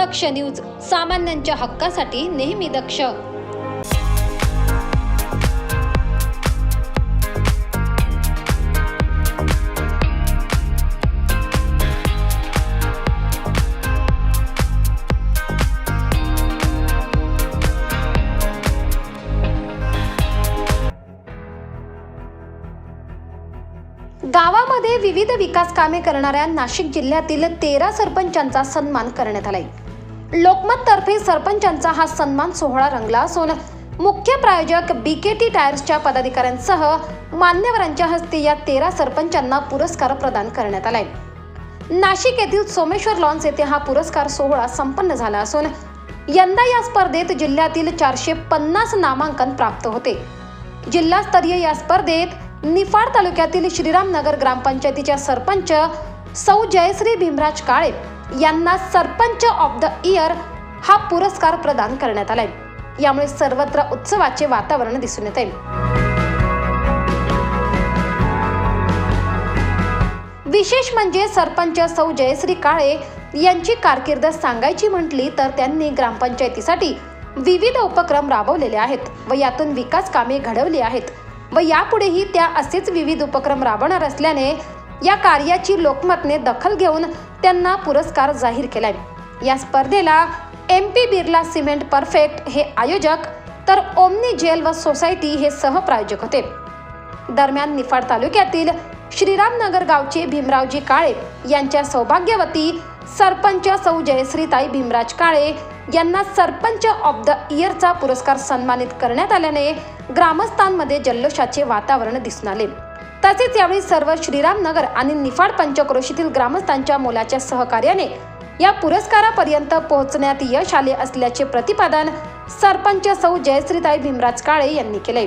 दक्ष news सामान्यांच्या हक्कासाठी नेहमी दक्ष. गावामध्ये विविध विकास कामे करणाऱ्या नाशिक जिल्ह्यातील तेरा सरपंचांचा सन्मान करण्यात आलाय. लोकमततर्फे सरपंचांचा हा सन्मान सोहळा रंगला असून मुख्य प्रायोजक बी के टी टायर्सच्या पदाधिकाऱ्यांसह मान्यवरांच्या हस्ते या तेरा सरपंचांना पुरस्कार प्रदान करण्यात आलाय. नाशिक येथील सोमेश्वर लॉन्स येथे हा पुरस्कार सोहळा संपन्न झाला असून यंदा या स्पर्धेत जिल्ह्यातील चारशे पन्नास नामांकन प्राप्त होते. जिल्हास्तरीय या स्पर्धेत निफाड तालुक्यातील श्रीरामनगर ग्रामपंचायतीच्या सरपंच सौ जयश्री भीमराज काळे यांना सरपंच ऑफ द इयर हा पुरस्कार प्रदान करण्यात आलाय. यामुळे सर्वत्र उत्सवाचे वातावरण दिसून येत आहे. विशेष म्हणजे सरपंच सौ जयश्री काळे यांची कारकीर्द सांगायची म्हटली तर त्यांनी ग्रामपंचायतीसाठी विविध उपक्रम राबवलेले आहेत व यातून विकास कामे घडवली आहेत. व यापुढेही त्या असेच विविध उपक्रम राबवणार असल्याने या कार्याची लोकमतने दखल घेऊन त्यांना पुरस्कार जाहीर केलाय. या स्पर्धेला M P Birla cement perfect हे आयोजक तर ओमनी जेल व सोसायटी हे सहप्रायोजक होते. दरम्यान निफाड तालुक्यातील श्रीरामनगर गावचे भीमरावजी काळे यांच्या सौभाग्यवती सरपंच सौ जयश्रीताई भीमराज काळे यांना सरपंच ऑफ द इयरचा पुरस्कार सन्मानित करण्यात आल्याने ग्रामस्थांमध्ये जल्लोषाचे वातावरण दिसून आले. तसेच यावेळी सर्व श्रीरामनगर आणि निफाड पंचक्रोशीतील ग्रामस्थांच्या मोलाच्या सहकार्याने या पुरस्कारापर्यंत पोहोचण्यात यश आले असल्याचे प्रतिपादन सरपंच सौ जयश्रीताई भीमराज काळे यांनी केले.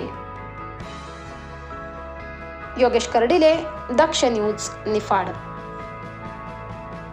योगेश कर्डिले दक्ष न्यूज निफाड.